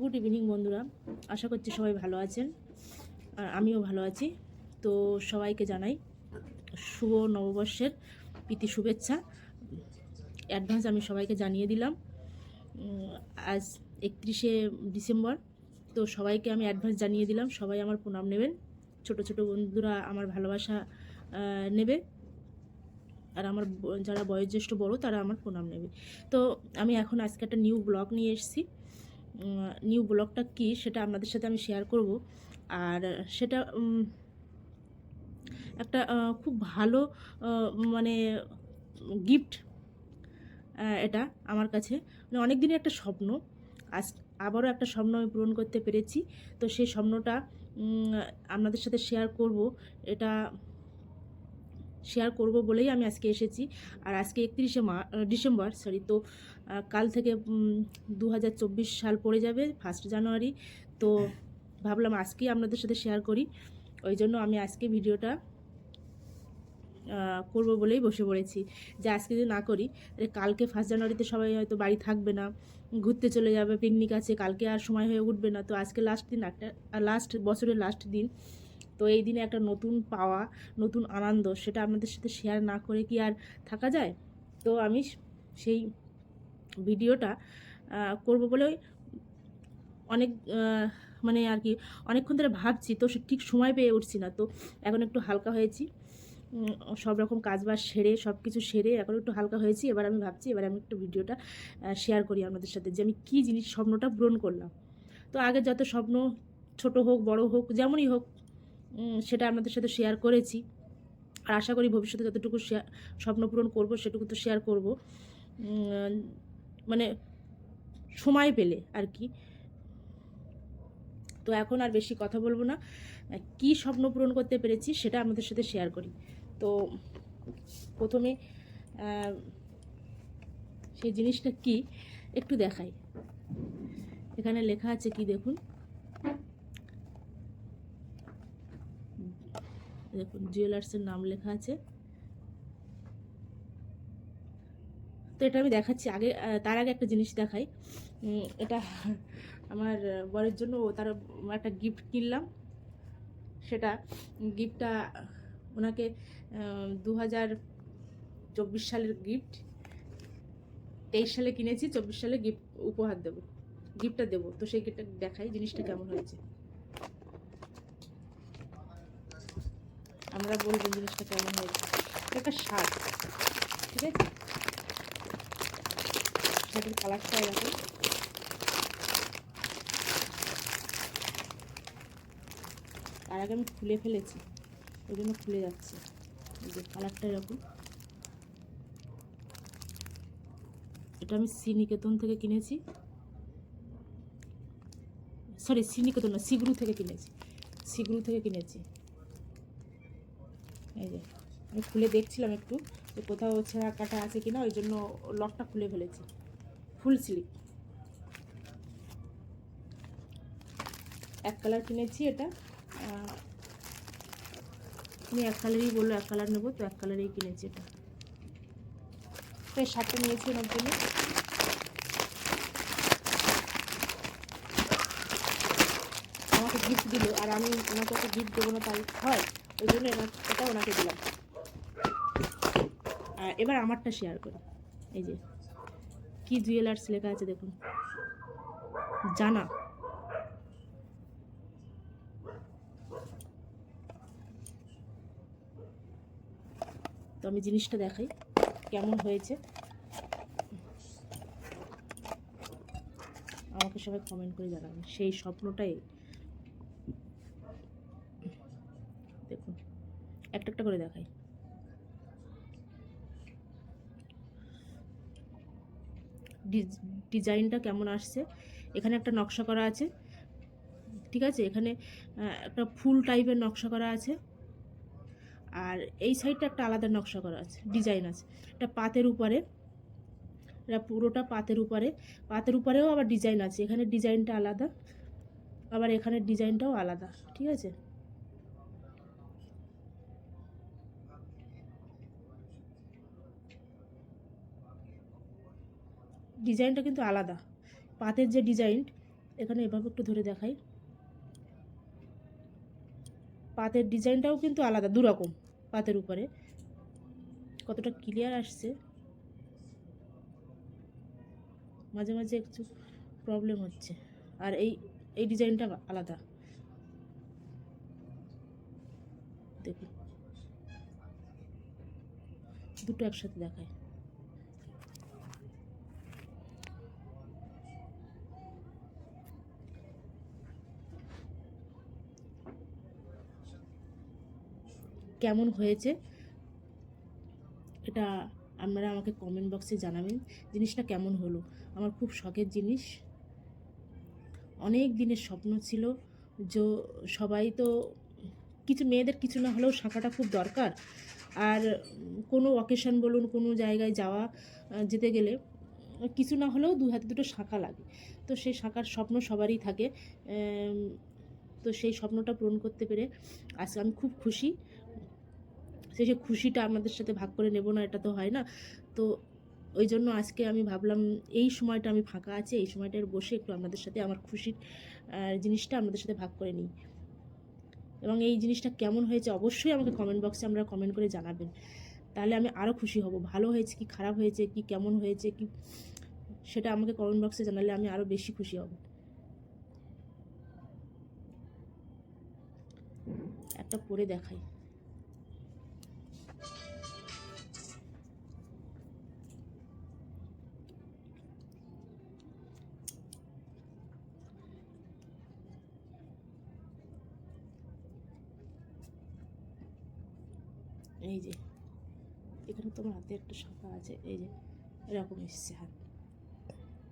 Good evening বন্ধুরা। আশা করছি সবাই ভালো আছেন আর আমিও ভালো আছি। তো সবাইকে জানাই শুভ নববর্ষের প্রীতি শুভেচ্ছা। অ্যাডভান্স আমি সবাইকে জানিয়ে দিলাম। আজ একত্রিশে ডিসেম্বর। তো সবাইকে আমি অ্যাডভান্স জানিয়ে দিলাম। সবাই আমার প্রণাম নেবেন। ছোট ছোট বন্ধুরা আমার ভালোবাসা নেবে। আর আমার যারা বয়োজ্যেষ্ঠ বড় তারা আমার প্রণাম নেবে। তো আমি এখন আজকে একটা নিউ ব্লগ নিয়ে এসেছি। নিউ ব্লগটা কি সেটা আপনাদের সাথে আমি শেয়ার করব। আর সেটা একটা খুব ভালো মানে গিফট এটা আমার কাছে। মানে অনেক দিনের একটা স্বপ্ন। আজ আবারও একটা স্বপ্ন আমি পূরণ করতে পেরেছি। তো সেই স্বপ্নটা আপনাদের সাথে শেয়ার করব। এটা শেয়ার করব বলেই আমি আজকে এসেছি। আর আজকে একত্রিশে মা ডিসেম্বর সরি তো কাল থেকে দু হাজার চব্বিশ সাল পড়ে যাবে ফার্স্ট জানুয়ারি। তো ভাবলাম আজকেই আপনাদের সাথে শেয়ার করি। ওই জন্য আমি আজকে ভিডিওটা করব বলেই বসে পড়েছি। যে আজকে যদি না করি কালকে ফার্স্ট জানুয়ারিতে সবাই হয়তো বাড়ি থাকবে না, ঘুরতে চলে যাবে পিকনিক আছে, কালকে আর সময় হয়ে উঠবে না। তো আজকে লাস্ট দিন একটা লাস্ট বছরের লাস্ট দিন। তো এই দিনে একটা নতুন পাওয়া, নতুন আনন্দ, সেটা আপনাদের সাথে শেয়ার না করে কি আর থাকা যায়? তো আমি সেই ভিডিওটা করব বলে অনেক মানে আর কি অনেকক্ষণ ধরে ভাবছি, তো ঠিক সময় পেয়ে উঠছি না। তো এখন একটু হালকা হয়েছি। সব রকম কাজবাজ সেরে, সব কিছু সেরে এখন একটু হালকা হয়েছি। এবার আমি ভাবছি, এবার আমি একটু ভিডিওটা শেয়ার করি আপনাদের সাথে যে আমি কী জিনিস স্বপ্নটা পূরণ করলাম। তো আগে যত স্বপ্ন ছোট হোক, বড় হোক, যেমনই হোক সেটা আপনাদের সাথে শেয়ার করেছি। আর আশা করি ভবিষ্যতে যতটুকু শেয়ার স্বপ্ন পূরণ করব, সেটুকু তো শেয়ার করব। মানে সময় পেলে আর কি। তো এখন আর বেশি কথা বলব না। কি স্বপ্ন পূরণ করতে পেরেছি সেটা আমাদের সাথে শেয়ার করি। তো প্রথমে সেই জিনিসটা কি একটু দেখাই। এখানে লেখা আছে কি দেখুন। দেখুন জুয়েলার্সের নাম লেখা আছে। তো এটা আমি দেখাচ্ছি। আগে তার আগে একটা জিনিস দেখাই। এটা আমার বরের জন্য তার একটা গিফট কিনলাম। সেটা গিফটটা ওনাকে দু চব্বিশ সালের গিফট তেইশ সালে কিনেছি, চব্বিশ সালে গিফট উপহার দেবো গিফটটা দেবো। তো সেই গিফটটা দেখাই জিনিসটা কেমন হয়েছে। আমরা বলব জিনিসটা কেমন হয়েছে। একটা শার্ট, ঠিক আছে? শার্টের কালারটা এরকম। তার আগে আমি খুলে ফেলেছি ওই জন্য খুলে যাচ্ছে। এই যে কালারটা এরকম। এটা আমি শ্রীনিকেতন থেকে কিনেছি। সরি শ্রীনিকেতন না, সিগরু থেকে কিনেছি। সিগরু থেকে কিনেছি। এই যে, আমি খুলে দেখছিলাম একটু যে কোথাও ছেঁড়া কাটা আছে কিনা, ওই জন্য লকটা খুলে ফেলেছি। ফুল স্লিপ। এক কালার কিনেছি এটা। আমি এক কালারই বলল এক কালার নেব, তো এক কালারেই কিনেছি এটা। এই শার্টটা নিয়েছি ওনার জন্য। আমাকে গিফট দিল, আর আমি ওনাকে একটা গিফট দেবো না, তাই হয়। ওই জন্য এটা ওনাকে দিলাম। আর এবার আমারটা শেয়ার করি। এই যে। কি জুয়েলার্স লেখা আছে দেখুন। জানা। তো আমি জিনিসটা দেখাই, কেমন হয়েছে। আমাকে সবাই কমেন্ট করে জানাবেন, সেই স্বপ্নটাই। দেখুন একটা একটা করে দেখাই। ডিজাইনটা কেমন আসছে, এখানে একটা নকশা করা আছে, ঠিক আছে? এখানে একটা ফুল টাইপের নকশা করা আছে, আর এই সাইডটা একটা আলাদা নকশা করা আছে, ডিজাইন আছে। এটা পাতের উপরে, এটা পুরোটা পাতের উপরে, পাতের উপরেও আবার ডিজাইন আছে, এখানে ডিজাইনটা আলাদা, আবার এখানের ডিজাইনটাও আলাদা, ঠিক আছে? ডিজাইনটা কিন্তু আলাদা। পাতের যে ডিজাইন, এখানে এভাবে একটু ধরে দেখাই। পাতের ডিজাইনটাও কিন্তু আলাদা, দুরকম পাতের উপরে। কতটা ক্লিয়ার আসছে। মাঝে মাঝে একটু প্রবলেম হচ্ছে। আর এই এই ডিজাইনটা আলাদা। দেখুন। দুটো একসাথে দেখায় কেমন হয়েছে, এটা আপনারা আমাকে কমেন্ট বক্সে জানাবেন। জিনিসটা কেমন হলো? আমার খুব শখের জিনিস। অনেক দিনের স্বপ্ন ছিল যে সবাই তো কিছু মেয়েদের কিছু না হলেও শাঁখাটা খুব দরকার। আর কোনো অকেশন বলুন, কোনো জায়গায় যাওয়া যেতে গেলে কিছু না হলেও দু হাতে দুটো শাঁখা লাগে। তো সেই শাঁখার স্বপ্ন সবারই থাকে। তো সেই স্বপ্নটা পূরণ করতে পেরে আজকে আমি খুব খুশি। সেই সেই খুশিটা আপনাদের সাথে ভাগ করে নেব না, এটা তো হয় না। তো ওই জন্য আজকে আমি ভাবলাম, এই সময়টা আমি ফাঁকা আছে, এই সময়টার বসে একটু আপনাদের সাথে আমার খুশির জিনিসটা আপনাদের সাথে ভাগ করে নিই। এবং এই জিনিসটা কেমন হয়েছে অবশ্যই আমাকে কমেন্ট বক্সে আমরা কমেন্ট করে জানাবেন। তাহলে আমি আরও খুশি হব। ভালো হয়েছে কি, খারাপ হয়েছে কি, কেমন হয়েছে কি, সেটা আমাকে কমেন্ট বক্সে জানালে আমি আরও বেশি খুশি হব। একটা পরে দেখাই। এই যে, এখানে তোমার হাতে একটা শাঁখা আছে, এই যে, এরকম এসছে হাত।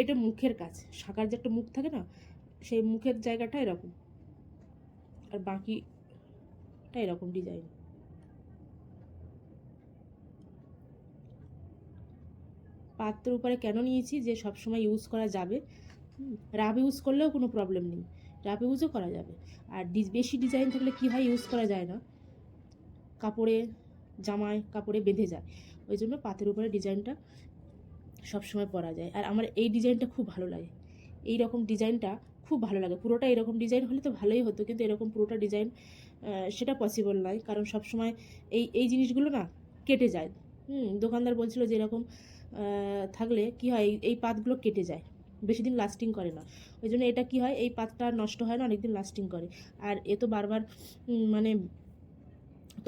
এটা মুখের কাজ, শাঁখার যে একটা মুখ থাকে না, সেই মুখের জায়গাটা এরকম। আর বাকিটা এরকম ডিজাইন পাত্রের উপরে কেন নিয়েছি, যে সব সময় ইউজ করা যাবে রাব ইউজ করলেও কোনো প্রবলেম নেই। রাব ইউজও করা যাবে। আর বেশি ডিজাইন থাকলে কী হয় ইউজ করা যায় না। কাপড়ে জামায় কাপড়ে বেঁধে যায়। ওই জন্য পাতের উপরে ডিজাইনটা সবসময় পরা যায়। আর আমার এই ডিজাইনটা খুব ভালো লাগে। এই রকম ডিজাইনটা খুব ভালো লাগে। পুরোটা এরকম ডিজাইন হলে তো ভালোই হতো, কিন্তু এরকম পুরোটা ডিজাইন সেটা পসিবল নয়। কারণ সবসময় এই এই জিনিসগুলো না কেটে যায়। হুম, দোকানদার বলছিল যে এরকম থাকলে কি হয়, এই- পাতগুলো কেটে যায়। বেশি দিন লাস্টিং করে না। ওই জন্য এটা কি হয়, এই পাতটা নষ্ট হয় না অনেক দিন লাস্টিং করে। আর এ তো বারবার মানে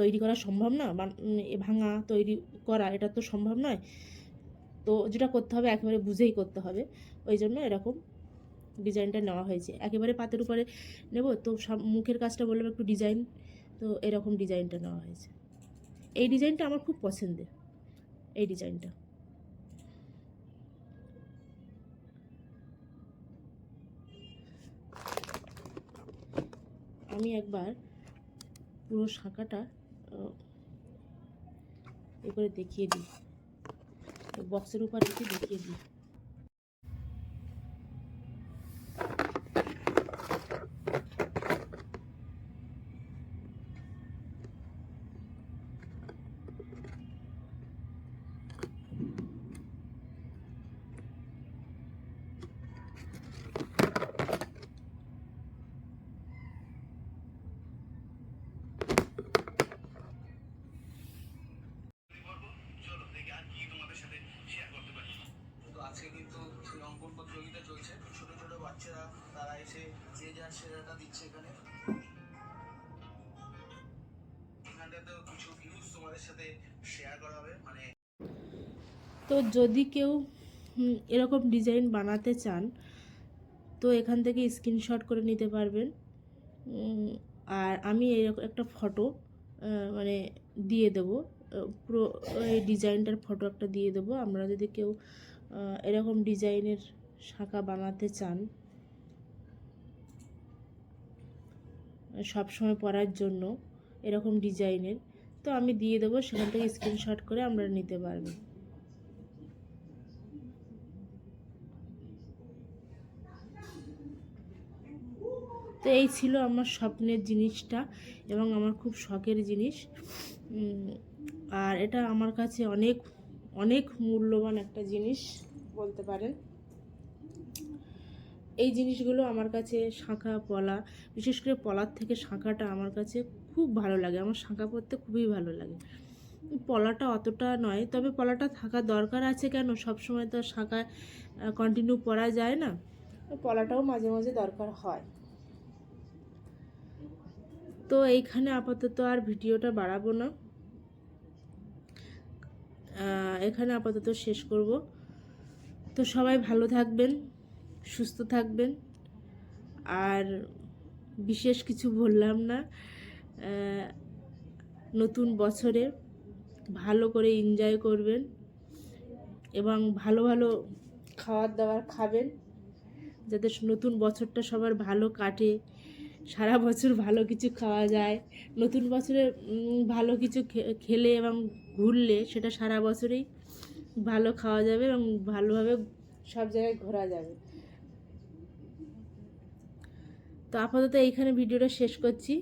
তৈরি করা সম্ভব না ভাঙা তৈরি করা এটা তো সম্ভব নয়। তো যেটা করতে হবে একেবারে বুঝেই করতে হবে। ওই জন্য এরকম ডিজাইনটা নেওয়া হয়েছে। একেবারে পাতের উপরে নেব। তো মুখের কাজটা বললাম একটু ডিজাইন। তো এরকম ডিজাইনটা নেওয়া হয়েছে। এই ডিজাইনটা আমার খুব পছন্দের। এই ডিজাইনটা। আমি একবার পুরো শাঁখাটা আহ, এ করে দেখিয়ে দিই। বক্সের উপর রেখে দেখিয়ে দিই। সাথে শেয়ার করা হবে মানে তো যদি কেউ এরকম ডিজাইন বানাতে চান, তো এখান থেকে স্ক্রিনশট করে নিতে পারবেন। আর আমি এরকম একটা ফটো মানে দিয়ে দেবো। পুরো এই ডিজাইনটার ফটো একটা দিয়ে দেবো। আমরা যদি কেউ এরকম ডিজাইনের শাঁখা বানাতে চান সব সময় পরার জন্য এরকম ডিজাইনের তো আমি দিয়ে দেবো, সেখান থেকে স্ক্রিনশট করে আমরা নিতে পারবেন তো এই ছিল আমার স্বপ্নের জিনিসটা এবং আমার খুব শখের জিনিস। আর এটা আমার কাছে অনেক অনেক মূল্যবান একটা জিনিস বলতে পারেন। এই জিনিসগুলো আমার কাছে শাঁখা পলা, বিশেষ করে পলার থেকে শাঁখাটা আমার কাছে খুব ভালো লাগে। আমার শাঁখা পরতে খুবই ভালো লাগে। পলাটা অতটা নয়, তবে পলাটা থাকা দরকার আছে কেন? সব সময় তো শাঁখা কন্টিনিউ পরা যায় না। পলাটাও মাঝে মাঝে দরকার হয়। তো এইখানে আপাতত আর ভিডিওটা বাড়াবো না। এখানে আপাতত শেষ করব। তো সবাই ভালো থাকবেন, সুস্থ থাকবেন। আর বিশেষ কিছু বললাম না। নতুন বছরে ভালো করে এনজয় করবেন এবং ভালো ভালো খাবার দাবার খাবেন যাতে নতুন বছরটা সবার ভালো কাটে, সারা বছর ভালো কিছু খাওয়া যায়, নতুন বছরে ভালো কিছু খেলে এবং ঘুরলে সেটা সারা বছরেই ভালো খাওয়া যাবে এবং ভালোভাবে সব জায়গায় ঘোরা যাবে। তো আপাতত এইখানে ভিডিওটা শেষ করছি।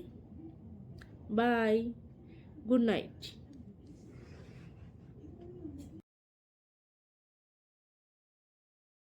Bye good night